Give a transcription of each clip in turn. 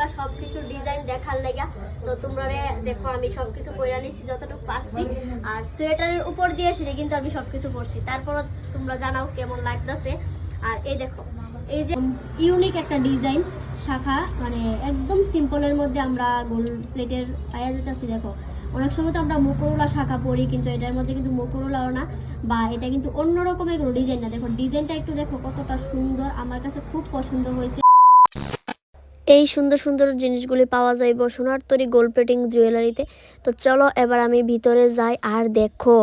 তোমরা সব কিছু ডিজাইন দেখার লেগা। তো তোমরা দেখো, আমি সব কিছু পরে নিছি, যতটুকু পারছি। আর সোয়েটারের উপর দিয়ে সেটা কিন্তু আমি সব কিছু পরছি। তারপরও তোমরা জানাও কেমন লাগতেছে। আর এই দেখো, এই যে ইউনিক একটা ডিজাইন শাখা মানে একদম সিম্পলের মধ্যে আমরা গোল প্লেটের পায়া যেতেছি দেখো। অনেক সময় তো আমরা মোকরোলা শাখা পরি, কিন্তু এটার মধ্যে কিন্তু মোকরোলাও না, বা এটা কিন্তু অন্য রকমের কোনো ডিজাইন না। দেখো ডিজাইনটা একটু দেখো কতটা সুন্দর, আমার কাছে খুব পছন্দ হয়েছে। এই সুন্দর সুন্দর জিনিসগুলি পাওয়া যাইব সোনার তরি গোল্ড প্লেটিং জুয়েলারিতে তো চলো এবার আমি ভিতরে যাই আর দেখো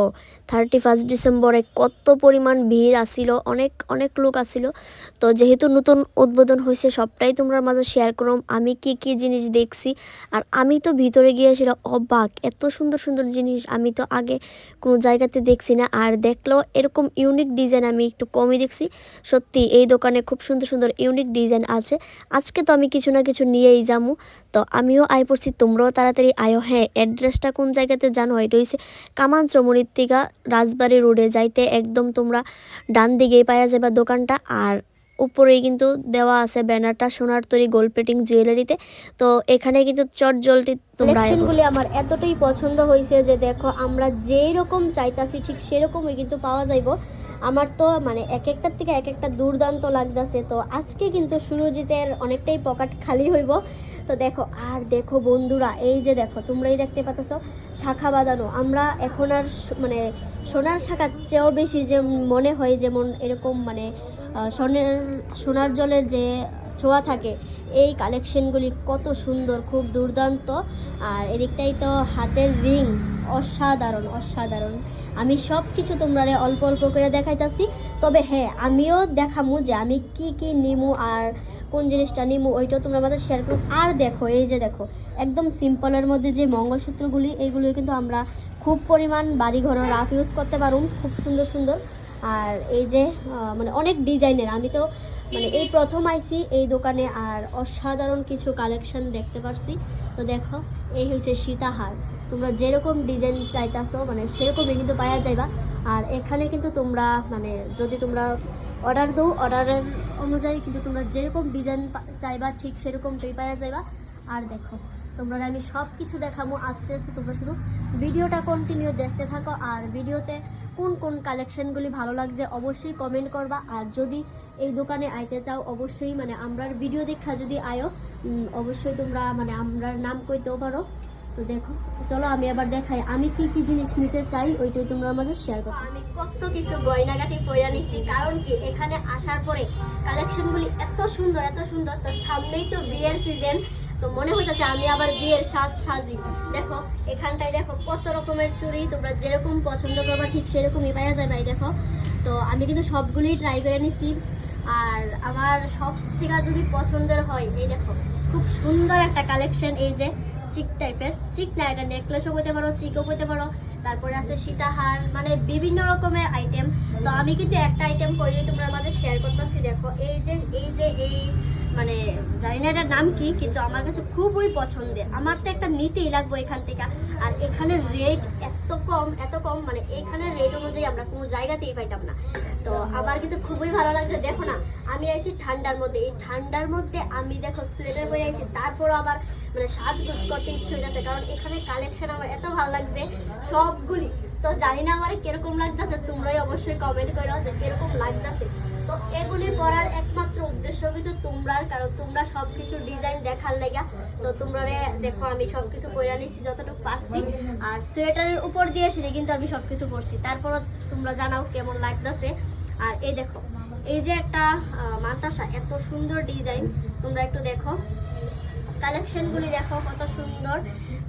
থার্টি ফার্স্ট ডিসেম্বরে কত পরিমাণ ভিড় আসিল, অনেক অনেক লোক আসিল। তো যেহেতু নতুন উদ্বোধন হয়েছে সবটাই তোমরা মাঝে শেয়ার করম, আমি কি কি জিনিস দেখছি। আর আমি তো ভিতরে গিয়ে সেটা অবাক, এত সুন্দর সুন্দর জিনিস আমি তো আগে কোনো জায়গাতে দেখছি না। আর দেখলেও এরকম ইউনিক ডিজাইন আমি একটু কমই দেখছি। সত্যি, এই দোকানে খুব সুন্দর সুন্দর ইউনিক ডিজাইন আছে। আজকে তো আমি কিছু না কিছু নিয়েই যামু। তো আমিও আয় পড়ছি, তোমরাও তাড়াতাড়ি আয়ো। হ্যাঁ অ্যাড্রেসটা কোন জায়গাতে জানো? এটা হয়েছে কামান চমনির থেকে রাজবাড়ি রোডে যাইতে একদম তোমরা ডান দিকেই পাওয়া যাবে দোকানটা। আর উপরেই কিন্তু দেওয়া আছে ব্যানারটা, সোনার তরি গোল্ড প্লেটিং জুয়েলারিতে তো এখানে কিন্তু চট জলটি তোমরা আমার এতটাই পছন্দ হয়েছে যে দেখো, আমরা যেই রকম চাইতাছি ঠিক সেরকমই কিন্তু পাওয়া যাইব। আমার তো মানে এক একটার থেকে এক একটা দুর্দান্ত লাগতেছে। তো আজকে কিন্তু সুরজিতের অনেকটাই পকেট খালি হইব। তো দেখো, আর দেখো বন্ধুরা, এই যে দেখো, তোমরাই দেখতে পাচ্ছ শাখা বাঁধানো। আমরা এখন আর মানে সোনার শাখার চেয়েও বেশি যে মনে হয় যেমন এরকম মানে সোনের সোনার জলের যে ছোঁয়া থাকে, এই কালেকশনগুলি কত সুন্দর, খুব দুর্দান্ত। আর এদিকটাই তো হাতের রিং অসাধারণ অসাধারণ। আমি সব কিছু তোমরা অল্প অল্প করে দেখাইতাছি। তবে হ্যাঁ আমিও দেখামু যে আমি কি কি নিমু আর কোন জিনিসটা নিমু, ওইটাও তোমরা আমাদের শেয়ার করো। আর দেখো, এই যে দেখো, একদম সিম্পলের মধ্যে যে মঙ্গলসূত্রগুলি এইগুলো কিন্তু আমরা খুব পরিমাণ বাড়ি ঘর রাফ ইউজ করতে পারুম, খুব সুন্দর সুন্দর। আর এই যে মানে অনেক ডিজাইনের, আমি তো মানে এই প্রথম আইছি এই দোকানে আর অসাধারণ কিছু কালেকশন দেখতে পারছি। তো দেখো, এই হয়েছে সীতাহার। তোমরা যেরকম ডিজাইন চাইতাছো মানে সেরকমই কিন্তু পাওয়া যাইবা। আর এখানে কিন্তু তোমরা মানে যদি তোমরা অর্ডার দাও অর্ডারের অনুযায়ী কিন্তু তোমরা যেরকম ডিজাইন চাইবা, ঠিক সেরকমটাই পাওয়া যাইবা। আর দেখো, তোমরা আমি সব কিছু দেখাবো আস্তে আস্তে তোমরা শুধু ভিডিওটা কন্টিনিউ দেখতে থাকো। আর ভিডিওতে কোন কোন কালেকশনগুলি ভালো লাগছে, অবশ্যই কমেন্ট করবা। আর যদি এই দোকানে আইতে চাও, অবশ্যই মানে আমরার ভিডিও দেখা যদি আয়ো অবশ্যই তোমরা মানে আমরার নাম কইতেও পারো। তো দেখো, চলো আমি আবার দেখাই, আমি কি কি জিনিস নিতে চাই, ওইটাই তোমরা আমাদের শেয়ার করো আমি কত কিছু গয়নাগাটি পয়রা নিছি, কারণ কি এখানে আসার পরে কালেকশনগুলি এত সুন্দর এত সুন্দর। তো সামনেই তো বিয়ের সিজন তো মনে হইতেছে আমি আবার বিয়ের সাজ সাজি দেখো, এখানটায় দেখো কত রকমের চুড়ি, তোমরা যেরকম পছন্দ করবা ঠিক সেরকমই পাওয়া যায় ভাই, দেখো। তো আমি কিন্তু সবগুলোই ট্রাই করে নিছি। আর আমার সব থেকে যদি পছন্দের হয়, এই দেখো, খুব সুন্দর একটা কালেকশন এই যে চিক টাইপের। চিক না, এটা নেকলেসও করতে পারো চিকও করতে পারো। তারপরে আছে সীতাহার মানে বিভিন্ন রকমের আইটেম তো আমি কিন্তু একটা আইটেম করে তোমরা আমাদের শেয়ার করতেছি, দেখো। এই যে এই যে, এই মানে জানি না এটার নাম কি, কিন্তু আমার কাছে খুবই পছন্দের। আমার তো একটা নিতেই লাগবে এখান থেকে। আর এখানে রেট এত কম এত কম মানে এখানের রেট অনুযায়ী আমরা কোনো জায়গাতেই পাইতাম না। তো আমার কিন্তু খুবই ভালো লাগছে। দেখো না, আমি আইছি ঠান্ডার মধ্যে। এই ঠান্ডার মধ্যে আমি দেখো সোয়েটার পরে আইছি, তারপরও আমার মানে সাজগুজ করতে ইচ্ছে হইতেছে, কারণ এখানে কালেকশন আমার এত ভালো লাগছে। সবগুলি। তো জানি না আমার কীরকম লাগতেছে, তোমরাই অবশ্যই কমেন্ট করো যে কীরকম লাগতেছে। তো এগুলি পরার একমাত্র উদ্দেশ্য কিন্তু তোমরার, কারণ তোমরা সব কিছু ডিজাইন দেখার লেগা। তো তোমরা দেখো, আমি সব কিছু পরে নিছি, যতটুকু পারছি। আর সোয়েটারের উপর দিয়ে সেটা কিন্তু আমি সব কিছু পরছি। তারপরও তোমরা জানাও কেমন লাগতেছে। আর এই দেখো, এই যে একটা মাতাসা এত সুন্দর ডিজাইন তোমরা একটু দেখো। কালেকশনগুলি দেখো, কত সুন্দর।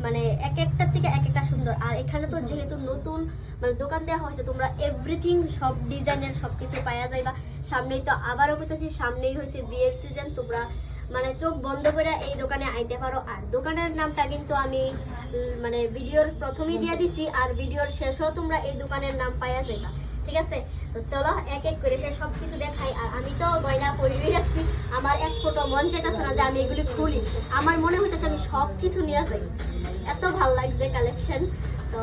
মানে এক একটার থেকে এক একটা সুন্দর। আর এখানে তো যেহেতু নতুন মানে দোকান দেওয়া হয়েছে, তোমরা এভরিথিং সব ডিজাইনের সব কিছু পাওয়া যায় বা সামনেই তো আবারও বলতেছি, সামনেই হয়েছে বিয়ের সিজন তোমরা মানে চোখ বন্ধ করে এই দোকানে আইতে পারো। আর দোকানের নামটা কিন্তু আমি মানে ভিডিওর প্রথমেই দিয়ে দিছি, আর ভিডিওর শেষেও তোমরা এই দোকানের নাম পাওয়া যাইবা। ঠিক আছে? তো চলো এক এক করে সে সব কিছু দেখাই। আর আমি তো গয়না পরিয়ে রাখছি। আমার এক ফটো মন চাইতেছে না যে আমি এগুলি খুলি। আমার মনে হইতেছে আমি সব কিছু নিয়ে যাই। এত ভালো লাগছে কালেকশন তো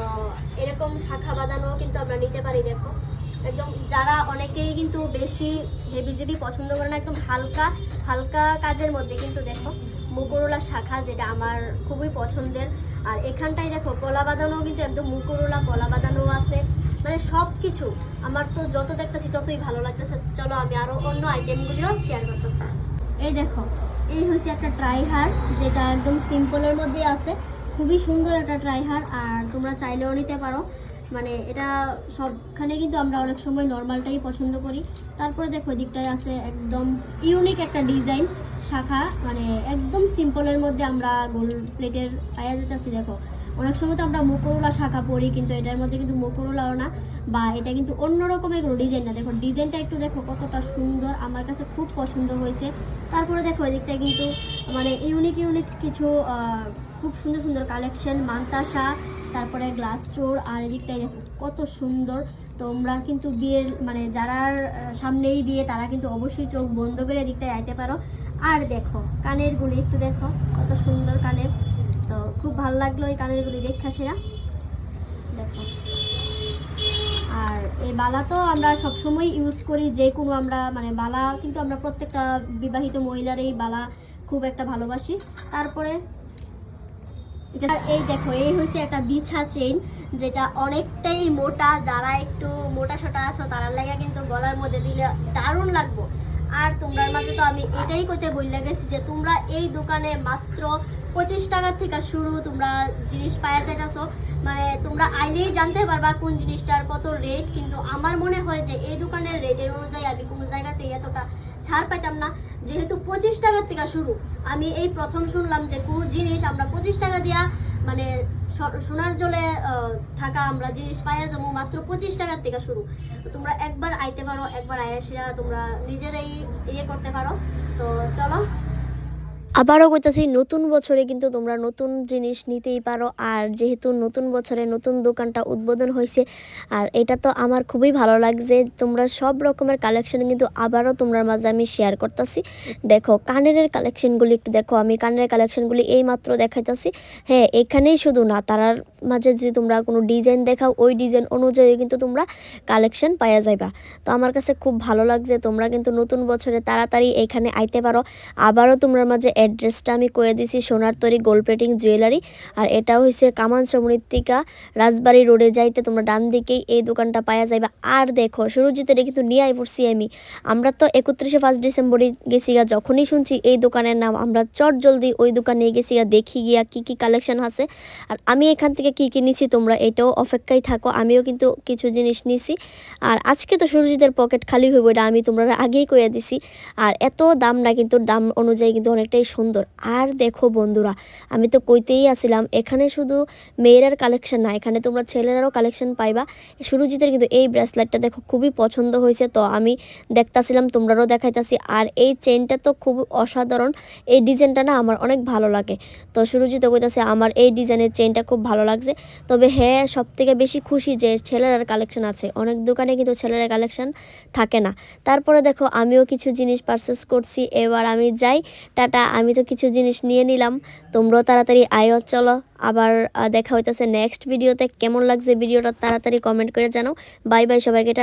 এরকম শাখা বাঁধানো কিন্তু আমরা নিতে পারি দেখো। একদম যারা অনেকেই কিন্তু বেশি হেভি জেবি পছন্দ করে না, একদম হালকা হালকা কাজের মধ্যে কিন্তু দেখো মুকুরোলা শাখা যেটা আমার খুবই পছন্দের। আর এখানটায় দেখো কলা বাঁধানো কিন্তু একদম মুকুরোলা, কলা বাঁধানো আছে। মানে সব কিছু আমার তো যত দেখতেছি ততই ভালো লাগতেছে। চলো আমি আরও অন্য আইটেমগুলিও শেয়ার করতেছি। এই দেখো, এই হচ্ছে একটা ট্রাইহার যেটা একদম সিম্পলের মধ্যে আছে। খুবই সুন্দর একটা ট্রাইহার আর তোমরা চাইলেও নিতে পারো। মানে এটা সবখানে কিন্তু আমরা অনেক সময় নর্মালটাই পছন্দ করি। তারপরে দেখো দিকটায় আছে একদম ইউনিক একটা ডিজাইন শাখা। মানে একদম সিম্পলের মধ্যে আমরা গোল্ড প্লেটের পায়া যেতেছি, দেখো। অনেক সময় তো আমরা মুকুরোলা শাখা পরি কিন্তু এটার মধ্যে কিন্তু মুকুরোলাও না, বা এটা কিন্তু অন্য রকমের কোনো ডিজাইন না। দেখো ডিজাইনটা একটু দেখো কতটা সুন্দর, আমার কাছে খুব পছন্দ হয়েছে। তারপরে দেখো, এদিকটা কিন্তু মানে ইউনিক ইউনিক কিছু খুব সুন্দর সুন্দর কালেকশন মান্তাসা, তারপরে গ্লাস চোর আর এদিকটাই দেখো কত সুন্দর। তোমরা কিন্তু বিয়ের মানে যারার সামনেই বিয়ে, তারা কিন্তু অবশ্যই চোখ বন্ধ করে এদিকটায় আইতে পারো। আর দেখো, কানের গুলি একটু দেখো, কত সুন্দর কানের। তো খুব ভালো লাগল এই কানের গুলি দেখা সেরা। দেখো। আর এই বালা তো আমরা সবসময় ইউজ করি, যে কোনো আমরা মানে বালা কিন্তু আমরা প্রত্যেকটা বিবাহিত মহিলার এই বালা খুব একটা ভালোবাসি। তারপরে এটা, এই দেখো, এই হচ্ছে একটা বিছা চেইন যেটা অনেকটাই মোটা, যারা একটু মোটা সোটা আছো তারার লাগা কিন্তু গলার মধ্যে দিলে দারুণ লাগবো। আর তোমরার মাঝে তো আমি এটাই কইতে বললে গেছি যে তোমরা এই দোকানে মাত্র পঁচিশ টাকা থেকে শুরু তোমরা জিনিস পাওয়া যাইতেছো। মানে তোমরা আইলেই জানতে পারবা কোন জিনিসটার কত রেট কিন্তু আমার মনে হয় যে এই দোকানের রেটের অনুযায়ী আমি কোনো জায়গাতে এতটা ছাড় পাইতাম না। যেহেতু পঁচিশ টাকার থেকে শুরু, আমি এই প্রথম শুনলাম যে কোনো জিনিস আমরা পঁচিশ টাকা দিয়া মানে সোনার জলে থাকা আমরা জিনিস পাইয়া যাব মাত্র পঁচিশ টাকার থেকে শুরু। তোমরা একবার আইতে পারো, একবার আয়াসিয়া তোমরা নিজেরাই ইয়ে করতে পারো। তো চলো আবারও কইতাছি, নতুন বছরে কিন্তু তোমরা নতুন জিনিস নিতেই পারো। আর যেহেতু নতুন বছরে নতুন দোকানটা উদ্বোধন হয়েছে আর এটা তো আমার খুবই ভালো লাগছে, তোমরা সব রকমের কালেকশন কিন্তু আবারও তোমরা মাঝে আমি শেয়ার করতেছি। দেখো কানের কালেকশনগুলি একটু দেখো, আমি কানের কালেকশনগুলি এই মাত্র দেখাইতেছি। হ্যাঁ এখানেই শুধু না, তারার মাঝে যদি তোমরা কোনো ডিজাইন দেখাও, ওই ডিজাইন অনুযায়ী কিন্তু তোমরা কালেকশন পাওয়া যাইবা। তো আমার কাছে খুব ভালো লাগছে, তোমরা কিন্তু নতুন বছরে তাড়াতাড়ি এখানে আইতে পারো। আবারও তোমরা মাঝে অ্যাড্রেসটা আমি কয়ে দিছি সোনার তরি গোল্ড প্লেটিং জুয়েলারি। আর এটা হয়েছে কামান সমৃত্তিকা, রাজবাড়ি রোডে যাইতে তোমরা ডান দিকেই এই দোকানটা পাওয়া যাইবা। আর দেখো, সুরজিতে কিন্তু নিয়ে আই পড়ছি আমি আমরা তো একত্রিশে ফার্স্ট ডিসেম্বরে গেছি গা, যখনই শুনছি এই দোকানের নাম, আমরা চট জলদি ওই দোকানে গেছি গা, দেখি গিয়া কি কি কালেকশন আছে। আর আমি এখান থেকে কি কি নিছি তোমরা এটাও অপেক্ষায় থাকো, আমিও কিন্তু কিছু জিনিস নিছি। আর আজকে তো সুরজিতের পকেট খালি হইব এটা আমি তোমরা আগেই কইয়া দিছি। আর এত দাম না কিন্তু দাম অনুযায়ী কিন্তু অনেকটাই সুন্দর। আর দেখো বন্ধুরা, আমি তো কইতেই আসিলাম, এখানে শুধু মেয়েরার কালেকশন না, এখানে তোমরা ছেলেরাও কালেকশন পাইবা। সুরজিতের কিন্তু এই ব্রেসলেটটা দেখো খুবই পছন্দ হয়েছে, তো আমি দেখতাছিলাম তোমরাও দেখাইতাছি। আর এই চেনটা তো খুব অসাধারণ, এই ডিজাইনটা না আমার অনেক ভালো লাগে। তো সুরজিৎ কইতাছে, আমার এই ডিজাইনের চেনটা খুব ভালো লাগছে। তবে হ্যাঁ সব থেকে বেশি খুশি যে ছেলেরার কালেকশন আছে। অনেক দোকানে কিন্তু ছেলেরা কালেকশন থাকে না। তারপরে দেখো, আমিও কিছু জিনিস পারচেস করছি। এবার আমি যাই, টাটা, আমি তো কিছু জিনিস নিয়ে নিলাম। তোমরাও তাড়াতাড়ি আয়ো চলো। আবার দেখা হইতেছে নেক্সট ভিডিওতে কেমন লাগছে ভিডিওটা তাড়াতাড়ি কমেন্ট করে জানাও। বাই বাই সবাইকে